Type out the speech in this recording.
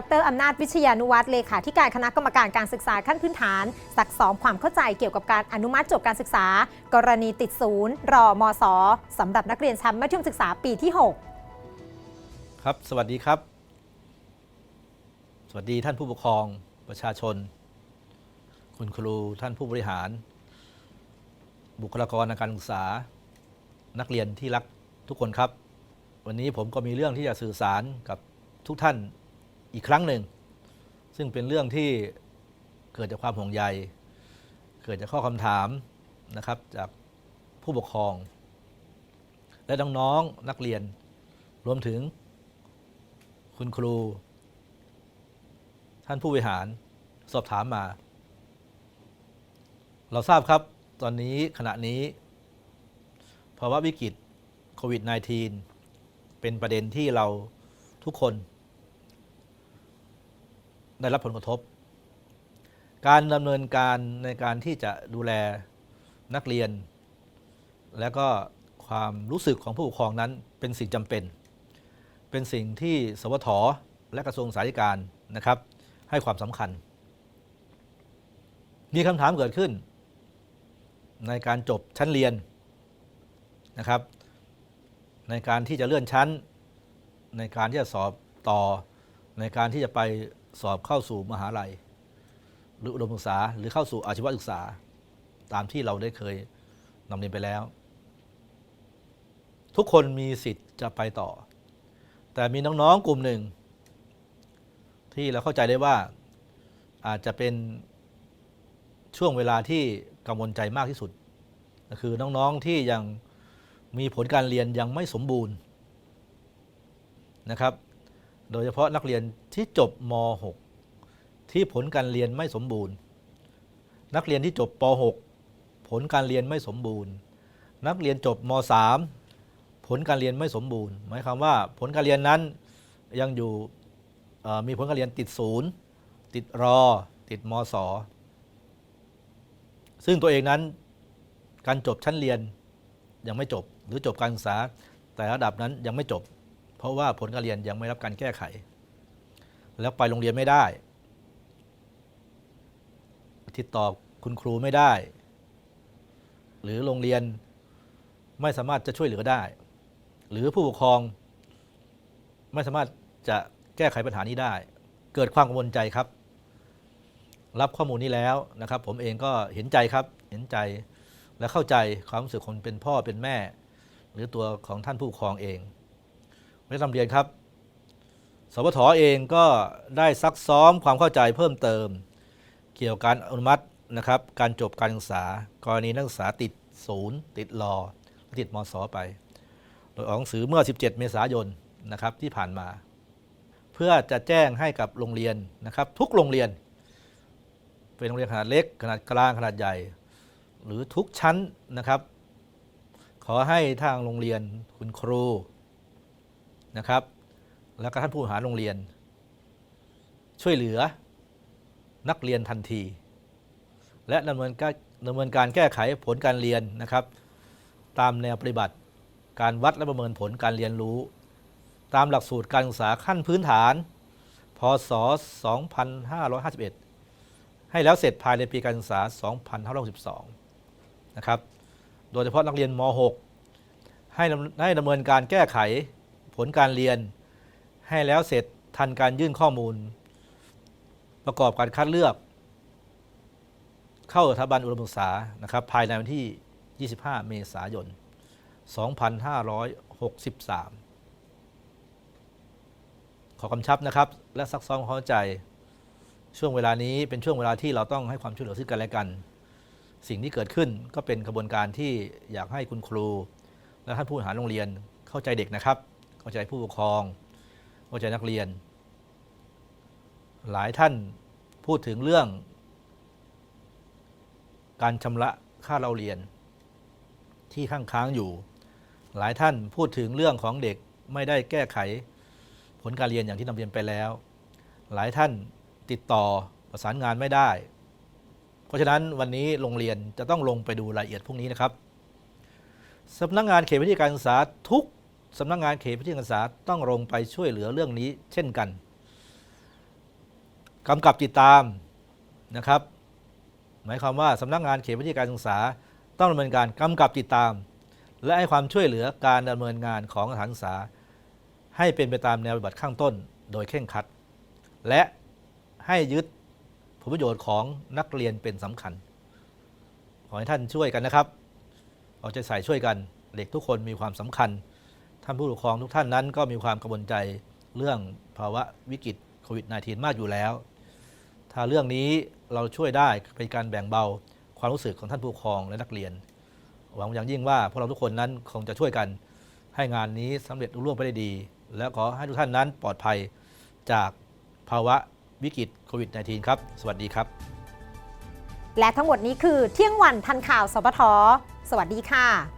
ดรอำนาจวิชยานุวัฒน์เลขาธิการคณะกรรมการการศึกษาขั้นพื้นฐานสักซ้อมความเข้าใจเกี่ยวกับการอนุมัติจบการศึกษา กรณีติดศูนย์ รอมศสำหรับนักเรียนชั้นมัธยมศึกษาปีที่ 6 ครับ สวัสดีครับ สวัสดีท่านผู้ปกครองประชาชน คุณครูท่านผู้บริหาร บุคลากรทางการศึกษา นักเรียนที่รักทุกคนครับ วันนี้ผมก็มีเรื่องที่จะสื่อสารกับทุกท่าน อีกครั้งหนึ่ง ซึ่งเป็นเรื่องที่เกิดจากความห่วงใย เกิดจากข้อคำถามนะครับจากผู้ปกครอง และน้องๆนักเรียน รวมถึงคุณครู ท่านผู้บริหารสอบถามมา เราทราบครับตอนนี้ขณะนี้ภาวะวิกฤตโควิด -19 เป็นประเด็นที่เราทุกคน ได้รับผลกระทบ การดำเนินการในการที่จะดูแลนักเรียน และก็ความรู้สึกของผู้ปกครองนั้นเป็นสิ่งจำเป็น เป็นสิ่งที่สวทและกระทรวงสาธารณการนะครับ ให้ความสำคัญ มีคำถามเกิดขึ้น ในการจบชั้นเรียนนะครับ ในการที่จะเลื่อนชั้น ในการที่จะสอบต่อในการที่จะไป สอบเข้าสู่มหาลัย หรืออุดมศึกษา หรือเข้าสู่อาชีวศึกษา ตามที่เราได้เคยนำเรียนไปแล้ว ทุกคนมีสิทธิ์จะไปต่อ แต่มีน้องๆกลุ่มหนึ่ง ที่เราเข้าใจได้ว่าอาจจะเป็นช่วงเวลาที่กังวลใจมากที่สุดก็คือน้องๆที่ยังมีผลการเรียนยังไม่สมบูรณ์นะครับ โดยเฉพาะนักเรียนที่จบม .6 ที่ผลการเรียนไม่สมบูรณ์ นักเรียนที่จบป .6 ผลการเรียนไม่สมบูรณ์ นักเรียนจบม .3 ผลการเรียนไม่สมบูรณ์ หมายความว่าผลการเรียนนั้นยังอยู่มีผลการเรียนติดศูนย์ติดรอ ติดมศซึ่งตัวเองนั้นการจบชั้นเรียนยังไม่จบ หรือจบการศึกษาแต่ระดับนั้นยังไม่จบ เพราะว่าผลการเรียนยังไม่รับการแก้ไข แล้วไปโรงเรียนไม่ได้ติดต่อคุณครูไม่ได้ หรือโรงเรียนไม่สามารถจะช่วยเหลือได้ หรือผู้ปกครองไม่สามารถจะแก้ไขปัญหานี้ได้ เกิดความกังวลใจครับ รับข้อมูลนี้แล้วนะครับ ผมเองก็เห็นใจครับ เห็นใจและเข้าใจความรู้สึกคนเป็นพ่อเป็นแม่ หรือตัวของท่านผู้ปกครองเอง ไม่ต้องเรียนครับ สวทเองก็ได้ซักซ้อมความเข้าใจเพิ่มเติม เกี่ยวกับการอนุมัตินะครับ การจบการศึกษา กรณีนักศึกษาติดศูนย์ติดรอติดมศไป โดยออกหนังสือเมื่อ 17 เมษายนนะครับที่ผ่านมา เพื่อจะแจ้งให้กับโรงเรียนนะครับ ทุกโรงเรียน เป็นโรงเรียนขนาดเล็ก ขนาดกลางขนาดใหญ่ หรือทุกชั้นนะครับ ขอให้ทางโรงเรียนคุณครู นะครับ แล้วก็ท่านผู้หาโรงเรียน ช่วยเหลือนักเรียนทันที และดำเนินการดำเนินการแก้ไขผลการเรียนนะครับ ตามแนวปฏิบัติการวัดและประเมินผลการเรียนรู้ ตามหลักสูตรการศึกษาขั้นพื้นฐาน พศ 2551 ให้แล้วเสร็จภายในปีการศึกษา 2562 นะครับ โดยเฉพาะนักเรียนม .6 ให้ให้ดำเนินการแก้ไข ผลการเรียน ให้แล้วเสร็จทันการยื่นข้อมูล ประกอบการคัดเลือก เข้าสถาบันอุดมศึกษานะครับภายในวันที่ 25 เมษายน 2563 ขอกำชับนะครับ และซักซ้อมความเข้าใจช่วงเวลานี้เป็นช่วงเวลาที่เราต้องให้ความช่วยเหลือซึ่งกันและกัน สิ่งที่เกิดขึ้นก็เป็นกระบวนการที่อยากให้คุณครู และท่านผู้บริหารโรงเรียนเข้าใจเด็กนะครับ เข้าใจผู้ปกครองเข้าใจนักเรียน หลายท่านพูดถึงเรื่อง การชำระค่าเราเรียน ที่ข้างค้างอยู่ หลายท่านพูดถึงเรื่องของเด็กไม่ได้แก้ไขผลการเรียนอย่างที่นำเรียนไปแล้ว หลายท่านติดต่อประสานงานไม่ได้ เพราะฉะนั้นวันนี้โรงเรียนจะต้องลงไปดูรายละเอียดพวกนี้นะครับสำนักงานเขตพื้นที่การศึกษาทุก สำนักงานเขตพื้นที่การศึกษาต้องลงไปช่วยเหลือเรื่องนี้เช่นกันกำกับติดตามนะครับ หมายความว่าสำนักงานเขตพื้นที่การศึกษา ต้องดำเนินการกำกับติดตาม และให้ความช่วยเหลือการดำเนินงานของสถานศึกษา ให้เป็นไปตามแนวปฏิบัติข้างต้น โดยเคร่งครัด และให้ยึดผลประโยชน์ของนักเรียนเป็นสำคัญ ขอให้ท่านช่วยกันนะครับเอาใจใส่ช่วยกันเด็กทุกคนมีความสำคัญ ท่านผู้ปกครองทุกท่านนั้นก็มีความกังวลใจเรื่องภาวะวิกฤตโควิด -19 มากอยู่แล้ว ถ้าเรื่องนี้เราช่วยได้เป็นการแบ่งเบาความรู้สึกของท่านผู้ปกครองและนักเรียน หวังอย่างยิ่งว่าพวกเราทุกคนนั้นคงจะช่วยกันให้งานนี้สำเร็จรุ่ร่วงไปได้ดี และขอให้ทุกท่านนั้นปลอดภัยจากภาวะวิกฤตโควิด -19 ครับ สวัสดีครับ และทั้งหมดนี้คือเที่ยงวันทันข่าวสปทสวัสดีค่ะ